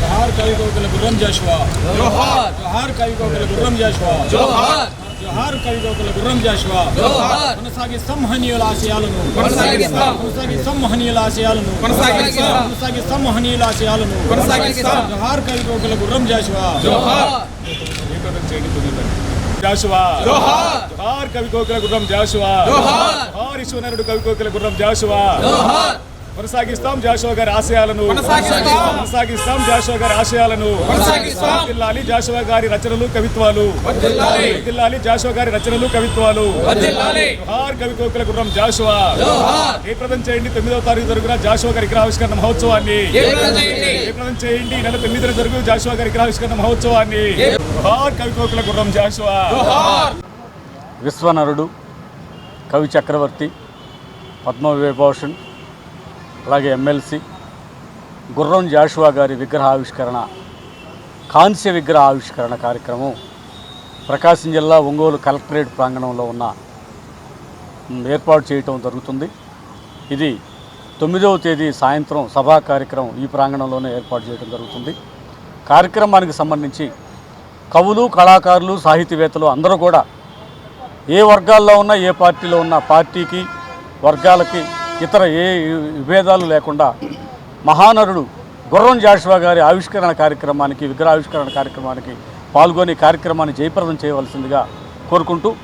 జోహార్ కవి కోకిల గుర్రం జాషువా జోహార్ జోహార్ కవి కోకిల గుర్రం జాషువా జోహార్ జోహార్. కవి కోకిల గుర్రం జాషువా కొనసాగిస్తాం మహనీయుల ఆశయాలను. కొనసాగిస్తాం. మహనీయుల ఆశయాలను. కొనసాగిస్తాం. మహనీయుల ఆశయాలను. జోహార్ కవి కోకిల గుర్రం జాషువా. జాషువా. జోహార్. జోహార్ కవి కోకిల గుర్రం జాషువా. జోహార్. ఈశ్వరుడు కవి కోకిల గుర్రం జాషువా. కొనసాగిస్తాం. జాషువా గారి ఆశయాలను కొనసాగిస్తాం. జాషువా గారి ఆశయాలను. వర్ధిల్లాలి జాషువా గారి రచనలు కవిత్వాలు. వర్ధిల్లాలి జాషువా గారి రచనలు కవిత్వాలు. జోహార్ కవి కోకిల గుర్రం జాషువా జోహార్. జయప్రదం చేయండి తొమ్మిదవ తారీఖు జరుగున జాషువా గారి విగ్రహావిష్కరణ మహోత్సవాన్ని. జయప్రదం చేయండి. నెల తొమ్మిదిన జరుగు జాషువా గారి విగ్రహావిష్కరణ మహోత్సవాన్ని. జోహార్ కవి కోకిల గుర్రం జాషువా జోహార్. విశ్వనరుడు కవి చక్రవర్తి పద్మవిభూషణ్ అలాగే ఎమ్మెల్సీ గుర్రం జాషువా గారి విగ్రహ ఆవిష్కరణ కాంస్య విగ్రహ ఆవిష్కరణ కార్యక్రమం ప్రకాశం జిల్లా ఒంగోలు కలెక్టరేట్ ప్రాంగణంలో ఉన్న ఏర్పాటు చేయటం జరుగుతుంది. ఇది తొమ్మిదవ తేదీ సాయంత్రం సభా కార్యక్రమం ఈ ప్రాంగణంలోనే ఏర్పాటు చేయడం జరుగుతుంది. కార్యక్రమానికి సంబంధించి కవులు కళాకారులు సాహితీవేత్తలు అందరూ కూడా ఏ వర్గాల్లో ఉన్నా ఏ పార్టీలో ఉన్న పార్టీకి వర్గాలకి ఇతర ఏ విభేదాలు లేకుండా మహానరుడు గుర్రం జాషువా గారి ఆవిష్కరణ కార్యక్రమానికి విగ్రహావిష్కరణ కార్యక్రమానికి పాల్గొని కార్యక్రమాన్ని జయప్రదం చేయవలసిందిగా కోరుకుంటూ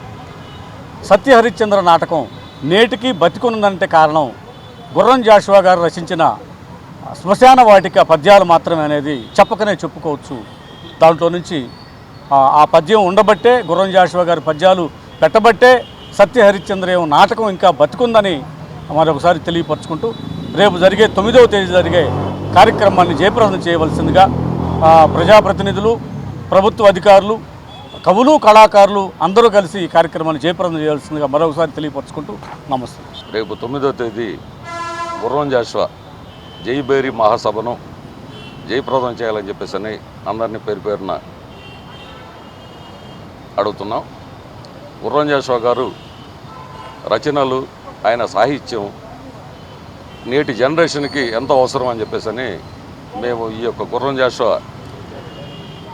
సత్య హరిశ్చంద్ర నాటకం నేటికి బతికొనుందంటే కారణం గుర్రం జాషువా గారు రచించిన శ్మశాన వాటిక పద్యాలు మాత్రమే అనేది చెప్పకనే చెప్పుకోవచ్చు. దాంట్లో నుంచి ఆ- పద్యం ఉండబట్టే గుర్రం జాషువా గారి పద్యాలు పెట్టబట్టే సత్య హరిశ్చంద్ర నాటకం ఇంకా బతికుందని మరొకసారి తెలియపరచుకుంటూ రేపు జరిగే తొమ్మిదవ తేదీ జరిగే కార్యక్రమాన్ని జయప్రదం చేయవలసిందిగా ప్రజాప్రతినిధులు ప్రభుత్వ అధికారులు కవులు కళాకారులు అందరూ కలిసి ఈ కార్యక్రమాన్ని జయప్రదం చేయాల్సిందిగా మరొకసారి తెలియపరచుకుంటూ నమస్తే. రేపు తొమ్మిదవ తేదీ గుర్రం జాషువా జైబేరి మహాసభను జయప్రదం చేయాలని చెప్పేసి అని అందరినీ పేరు పేరున అడుగుతున్నాం. గుర్రం జాషువా గారు రచనలు ఆయన సాహిత్యం నేటి జనరేషన్కి ఎంతో అవసరం అని చెప్పేసి అని మేము ఈ యొక్క గుర్రం జాషువా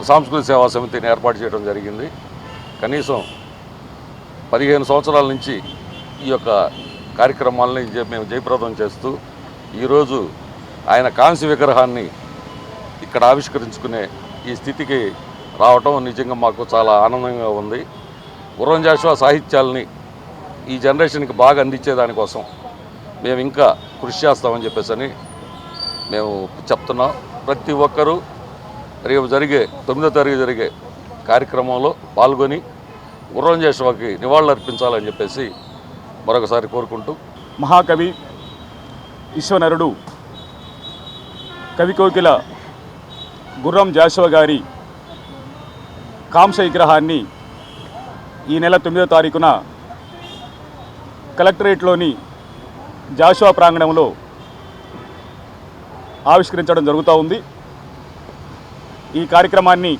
సాంస్కృతిక సేవా సమితిని ఏర్పాటు చేయడం జరిగింది. కనీసం పదిహేను సంవత్సరాల నుంచి ఈ యొక్క కార్యక్రమాలని జ- మేము జయప్రదం చేస్తూ ఈరోజు ఆయన కాంస్య విగ్రహాన్ని ఇక్కడ ఆవిష్కరించుకునే ఈ స్థితికి రావటం నిజంగా మాకు చాలా ఆనందంగా ఉంది. గుర్రం జాషువా సాహిత్యాల్ని ఈ జనరేషన్కి బాగా అందించేదానికోసం మేము ఇంకా కృషి చేస్తామని చెప్పేసి అని మేము చెప్తున్నాం. ప్రతి ఒక్కరూ రేపు జరిగే తొమ్మిదో తారీఖు జరిగే కార్యక్రమంలో పాల్గొని గుర్రం జాషువాకి నివాళులు అర్పించాలని చెప్పేసి మరొకసారి కోరుకుంటూ మహాకవి ఈశ్వనరుడు కవి కోకిల గుర్రం జాషువ గారి కాంస విగ్రహాన్ని ఈ నెల తొమ్మిదో తారీఖున కలెక్టరేట్లోని జాషువా ప్రాంగణంలో ఆవిష్కరించడం జరుగుతూ ఉంది. ఈ కార్యక్రమాన్ని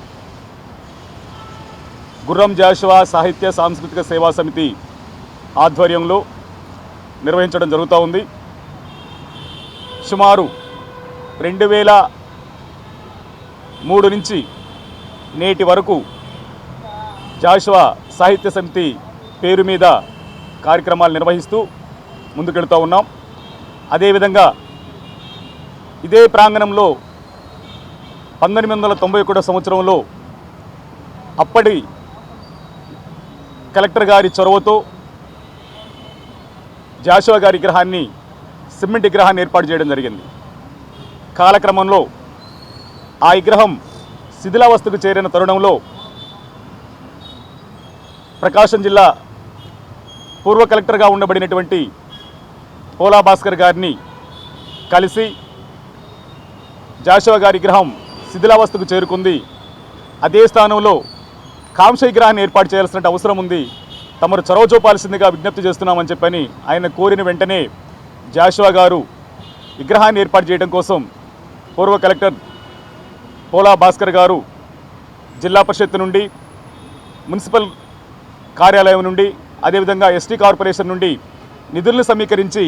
గుర్రం జాషువా సాహిత్య సాంస్కృతిక సేవా సమితి ఆధ్వర్యంలో నిర్వహించడం జరుగుతూ ఉంది. సుమారు రెండు వేల మూడు నుంచి నేటి వరకు జాషువా సాహిత్య సమితి పేరు మీద కార్యక్రమాలు నిర్వహిస్తూ ముందుకెళ్తూ ఉన్నాం. అదేవిధంగా ఇదే ప్రాంగణంలో పంతొమ్మిది వందల తొంభై ఒకటో సంవత్సరంలో అప్పటి కలెక్టర్ గారి చొరవతో జాషువా గారి విగ్రహాన్ని సిమెంట్ విగ్రహాన్ని ఏర్పాటు చేయడం జరిగింది. కాలక్రమంలో ఆ విగ్రహం శిథిలావస్థకు చేరిన తరుణంలో ప్రకాశం జిల్లా పూర్వ కలెక్టర్గా ఉండబడినటువంటి పోలా భాస్కర్ గారిని కలిసి జాషువా గారి విగ్రహం శిథిలావస్థకు చేరుకుంది. అదే స్థానంలో కాంశ విగ్రహాన్ని ఏర్పాటు చేయాల్సిన అవసరం ఉంది. తమరు చొరవ చూపాల్సిందిగా విజ్ఞప్తి చేస్తున్నామని చెప్పని ఆయన కోరిన వెంటనే జాషువా గారు విగ్రహాన్ని ఏర్పాటు చేయడం కోసం పూర్వ కలెక్టర్ పోలా భాస్కర్ గారు జిల్లా పరిషత్ నుండి మున్సిపల్ కార్యాలయం నుండి అదేవిధంగా ఎస్టీ కార్పొరేషన్ నుండి నిధులను సమీకరించి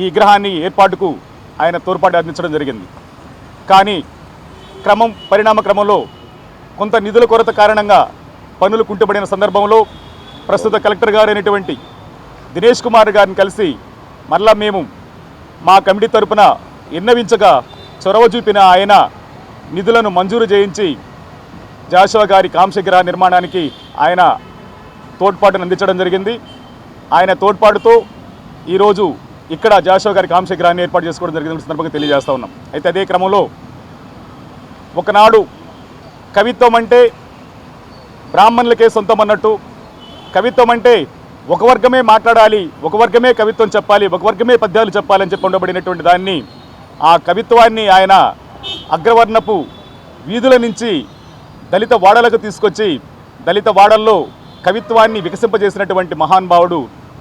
ఈ విగ్రహాన్ని ఏర్పాటుకు ఆయన తోడ్పాటు అందించడం జరిగింది. కానీ క్రమం పరిణామ క్రమంలో కొంత నిధుల కొరత కారణంగా పనులు కుంటుపడిన సందర్భంలో ప్రస్తుత కలెక్టర్ గారు అయినటువంటి దినేష్ కుమార్ గారిని కలిసి మరలా మేము మా కమిటీ తరపున విన్నవించగా చొరవ చూపిన ఆయన నిధులను మంజూరు చేయించి జాషువా గారి కాంశగ్రహ నిర్మాణానికి ఆయన తోడ్పాటును అందించడం జరిగింది. ఆయన తోడ్పాటుతో ఈరోజు ఇక్కడ జాషో గారి కాంశగ్రహాన్ని ఏర్పాటు చేసుకోవడం జరిగింది సందర్భంగా తెలియజేస్తూ ఉన్నాం. అయితే అదే క్రమంలో ఒకనాడు కవిత్వం అంటే బ్రాహ్మణులకే సొంతం అన్నట్టు కవిత్వం అంటే ఒక వర్గమే మాట్లాడాలి ఒక వర్గమే కవిత్వం చెప్పాలి ఒక వర్గమే పద్యాలు చెప్పాలని చెప్పి ఉండబడినటువంటి దాన్ని ఆ కవిత్వాన్ని ఆయన అగ్రవర్ణపు వీధుల నుంచి దళిత వాడలకు తీసుకొచ్చి దళిత వాడల్లో కవిత్వాన్ని వికసింపజేసినటువంటి మహానుభావుడు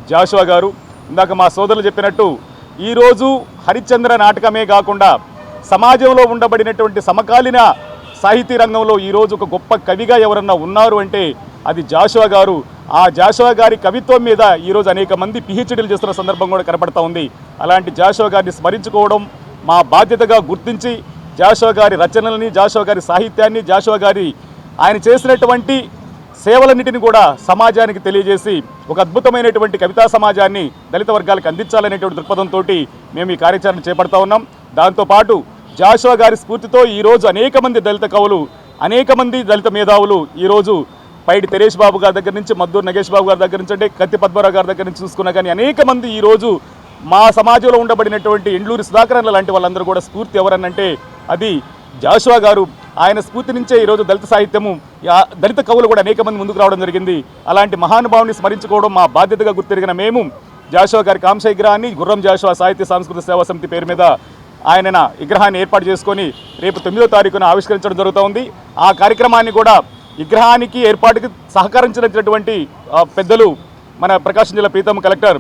జాషువా గారు. ఇందాక మా సోదరులు చెప్పినట్టు ఈరోజు హరిశ్చంద్ర నాటకమే కాకుండా సమాజంలో ఉండబడినటువంటి సమకాలీన సాహితీ రంగంలో ఈరోజు ఒక గొప్ప కవిగా ఎవరన్నా ఉన్నారు అంటే అది జాషువా గారు. ఆ జాషువా గారి కవిత్వం మీద ఈరోజు అనేక మంది పిహెచ్డీలు చేస్తున్న సందర్భం కూడా కనపడతా ఉంది. అలాంటి జాషువా గారిని స్మరించుకోవడం మా బాధ్యతగా గుర్తించి జాషువా గారి రచనల్ని జాషువా గారి సాహిత్యాన్ని జాషువా గారి ఆయన చేసినటువంటి సేవలన్నిటిని కూడా సమాజానికి తెలియజేసి ఒక అద్భుతమైనటువంటి కవితా సమాజాన్ని దళిత వర్గాలకు అందించాలనేటువంటి దృక్పథంతో మేము ఈ కార్యాచరణ చేపడతా ఉన్నాం. దాంతోపాటు జాషువా గారి స్ఫూర్తితో ఈరోజు అనేక మంది దళిత కవులు అనేక మంది దళిత మేధావులు ఈరోజు పైడి తెరేష్ బాబు గారి దగ్గర నుంచి మద్దూరు నగేష్ బాబు గారి దగ్గర నుంచి అంటే కత్తి పద్మరావు గారి దగ్గర నుంచి చూసుకున్నా కానీ అనేక మంది ఈరోజు మా సమాజంలో ఉండబడినటువంటి ఎండ్లూరి సుధాకరన్ల లాంటి వాళ్ళందరూ కూడా స్ఫూర్తి ఎవరనంటే అది జాషువా గారు ఆయన స్ఫూర్తి నుంచే ఈరోజు దళిత సాహిత్యము యా- దళిత కవులు కూడా అనేక మంది ముందుకు రావడం జరిగింది. అలాంటి మహానుభావుని స్మరించుకోవడం మా బాధ్యతగా గుర్తిరిగిన మేము జాషువా గారి కాంశ విగ్రహాన్ని గుర్రం జాషువా సాహిత్య సాంస్కృతిక సేవా సమితి పేరు మీద ఆయన విగ్రహాన్ని ఏర్పాటు చేసుకొని రేపు తొమ్మిదో తారీఖున ఆవిష్కరించడం జరుగుతోంది ఆ కార్యక్రమాన్ని కూడా విగ్రహానికి ఏర్పాటుకి సహకరించినటువంటి పెద్దలు మన ప్రకాశం జిల్లా ప్రీతమ కలెక్టర్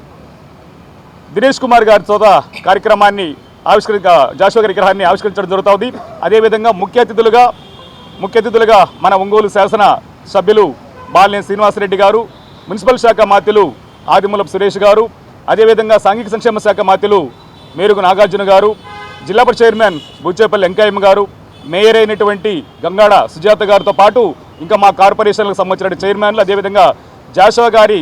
దినేష్ కుమార్ గారి చోత కార్యక్రమాన్ని ఆవిష్కరి జాషువా గారి విగ్రహాన్ని ఆవిష్కరించడం జరుగుతుంది. అదేవిధంగా ముఖ్య అతిథులుగా ముఖ్య అతిథులుగా మన ఒంగోలు శాసన సభ్యులు బాలినేని శ్రీనివాసరెడ్డి గారు మున్సిపల్ శాఖ మాత్యులు ఆదిమూలపు సురేష్ గారు అదేవిధంగా సాంఘిక సంక్షేమ శాఖ మాత్యులు మేరుగు నాగార్జున గారు జిల్లా చైర్మన్ బుచ్చేపల్లి వెంకయ్యమ్మ గారు మేయర్ అయినటువంటి గంగాడ సుజాత గారితో పాటు ఇంకా మా కార్పొరేషన్లకు సంబంధించిన చైర్మన్లు అదేవిధంగా జాషువా గారి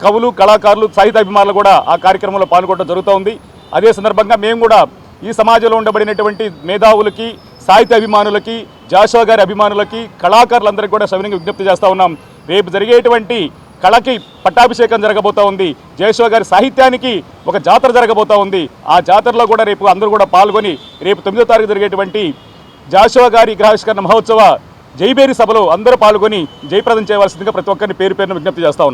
కవులు కళాకారులు సాహిత్య అభిమానులు కూడా ఆ కార్యక్రమంలో పాల్గొనడం జరుగుతూ ఉంది అదే సందర్భంగా మేము కూడా ఈ సమాజంలో ఉండబడినటువంటి మేధావులకి సాహిత్య అభిమానులకి జాషువా గారి అభిమానులకి కళాకారులందరికీ కూడా సవినంగా విజ్ఞప్తి చేస్తూ ఉన్నాం. రేపు జరిగేటువంటి కళకి పట్టాభిషేకం జరగబోతా ఉంది. జయశివ గారి సాహిత్యానికి ఒక జాతర జరగబోతా ఉంది. ఆ జాతరలో కూడా రేపు అందరూ కూడా పాల్గొని రేపు తొమ్మిదో తారీఖు జరిగేటువంటి జాషువా గారి గ్రహావిష్కరణ మహోత్సవ జైబేరి సభలో అందరూ పాల్గొని జయప్రదం చేయవలసిందిగా ప్రతి ఒక్కరిని పేరు పేరున విజ్ఞప్తి చేస్తూ ఉన్నాం.